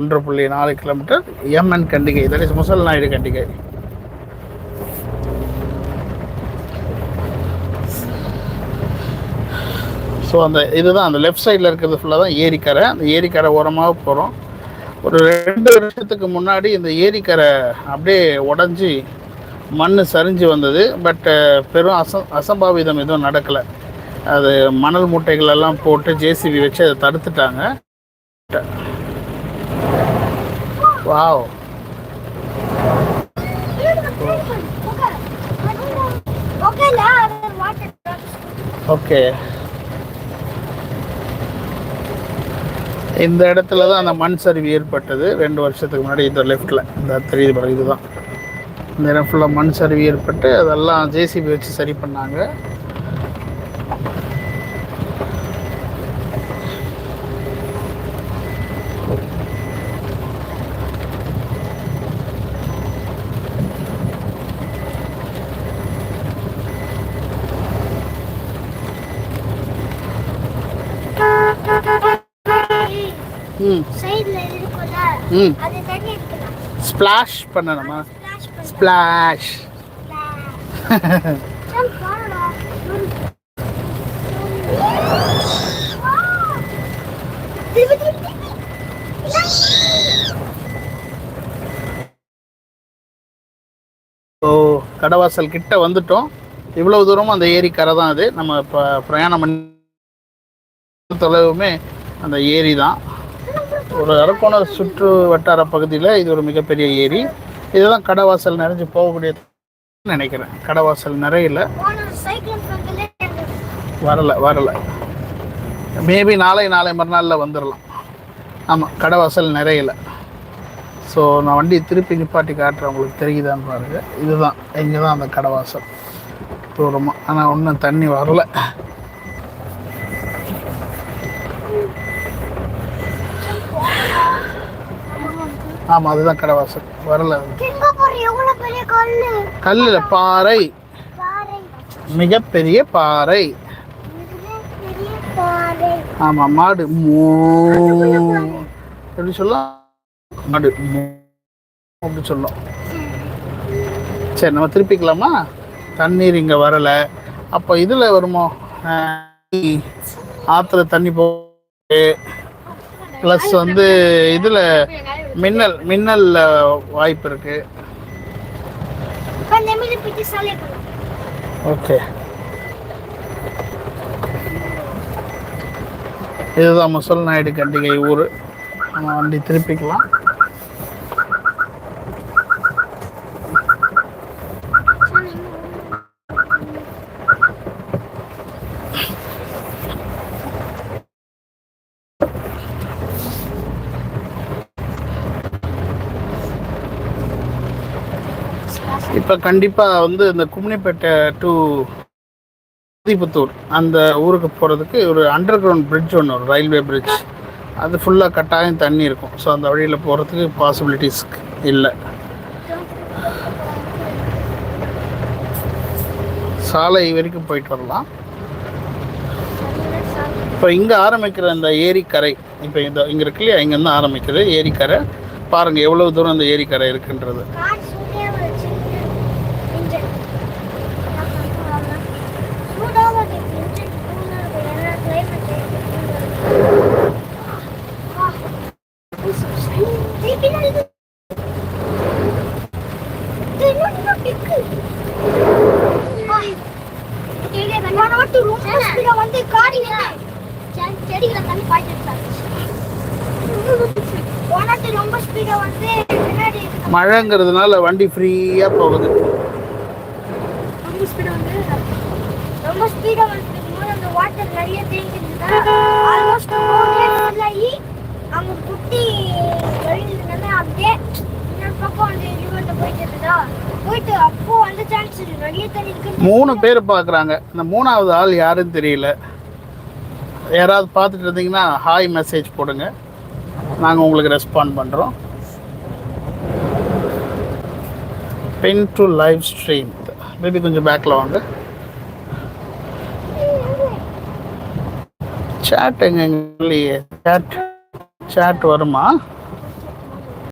ஒன்று புள்ளி நாலு kilometre. MN Kandigai. That is Musal Naidu Kandigai. So அந்த இதுதான். அந்த லெஃப்ட் சைடில் இருக்கிறது ஃபுல்லாக தான் ஏரிக்கரை. அந்த ஏரிக்கரை ஓரமாக போகிறோம் ஒரு ரெண்டு வருஷத்துக்கு முன்னாடி இந்த ஏரிக்கரை அப்படியே உடஞ்சி மண் சரிஞ்சு வந்தது. பட்டு பெரும் அசம் அசம்பாவிதம் எதுவும் நடக்கலை. அது மணல் மூட்டைகள் எல்லாம் போட்டு ஜேசிபி வச்சு அதை தடுத்துட்டாங்க. வாவ் Okay, ஓகே இந்த இடத்துல தான் அந்த மண் சரிவு ஏற்பட்டது. ரெண்டு வருஷத்துக்கு முன்னாடி இந்த லெஃப்டில் இந்த தெரியுது பாருங்க இதுதான். இந்த இடம் ஃபுல்லாக மண் சரிவு ஏற்பட்டு அதெல்லாம் ஜேசிபி வச்சு சரி பண்ணாங்க. ம். ஸ்ப்ளாஷ் பண்ணணுமா? ஸ்பிளாஷ் ஸோ கடவாசல் கிட்ட வந்துட்டோம். இவ்வளவு தூரமும் அந்த ஏரி கரை தான் அது. நம்ம இப்போ பிரயாணம் பண்ணி தொலைவுமே அந்த ஏரி தான். ஒரு அரக்கோண சுற்று வட்டார பகுதியில் இது ஒரு மிகப்பெரிய ஏரி. இதுதான் கடவாசல் நிறைஞ்சு போகக்கூடிய நினைக்கிறேன். கடவாசல் நிறையில. வரல வரல. மேபி நாளை நாளை மறுநாளில் வந்துடலாம் ஆமாம் கடவாசல் நிறையல. ஸோ நான் வண்டி திருப்பி நிப்பாட்டி காட்டுறேன். உங்களுக்கு தெரியுதான்னு பாருங்க. இதுதான் இங்கே தான் அந்த கடவாசல். தூரமாக ஆனால் ஒன்றும் தண்ணி வரல. ஆமாம் அதுதான் கடவாசல் வரல. கல்லில் பாறை. மிகப்பெரிய பாறை. ஆமாம் மாடு. மூ. எப்படி சொல்லலாம்? மாடு. மூ. அப்படி சொல்லலாம். சரி நம்ம திருப்பிக்கலாமா? தண்ணீர் இங்கே வரலை. அப்போ இதில் வருமோ? ஆத்துல தண்ணி போ ப்ளஸ் வந்து இதில் மின்னல் மின்னல் வாய்ப்பு இருக்கு. ஓகே. இதுதான் முசல் நாயுடு கண்டிகை ஊர். நம்ம வண்டி திருப்பிக்கலாம். இப்போ கண்டிப்பாக வந்து இந்த கும்னிப்பேட்டை டு புத்தூர் அந்த ஊருக்கு போகிறதுக்கு ஒரு அண்டர் கிரவுண்ட் பிரிட்ஜ் ஒன்று ஒரு ரயில்வே பிரிட்ஜ் அது ஃபுல்லாக கட்டாயம் தண்ணி இருக்கும். ஸோ அந்த வழியில் போகிறதுக்கு பாசிபிலிட்டிஸ் இல்லை. சாலை வரைக்கும் போயிட்டு வரலாம். இப்போ இங்கே ஆரம்பிக்கிற இந்த ஏரிக்கரை இப்போ இந்த இங்கே இருக்கு இல்லையா? இங்கேருந்து ஆரம்பிக்குது. ஏரிக்கரை. பாருங்கள் எவ்வளோ தூரம் அந்த ஏரிக்கரை இருக்குன்றது. செடிகளை தண்ணி பாய்ச்சிட்டு ரொம்ப ஸ்பீடா வந்து பின்னாடி மழைங்கிறதுனால வண்டி ஃப்ரீயா போகுது. ரொம்ப ஸ்பீடா வந்து ரொம்ப ஸ்பீடா வந்து போது அந்த வாட்டர் நிறைய தேங்கிருந்தா ஆல்மோஸ்ட் ஃபுல் ஆகி அவங்க குட்டி வழியில அப்படியே இன்னொரு பக்கம் அந்த ரிவர்ல போயிட்டு இருந்ததா? போயிட்டு அப்போ அந்த சான்ஸ் நிறைய தண்ணி இருக்கு மூணு பேர் பார்க்குறாங்க இந்த மூணாவது ஆள் யாருன்னு தெரியல. யாராவது பார்த்துட்டு இருந்தீங்கன்னா ஹாய் மெசேஜ் போடுங்க. நாங்கள் உங்களுக்கு ரெஸ்பாண்ட் பண்ணுறோம் பென் டு லைவ் ஸ்ட்ரீம் பேபி கொஞ்சம் பேக்கில் வாங்க. சாட் எங்க இல்லையே சாட் சேட் வருமா?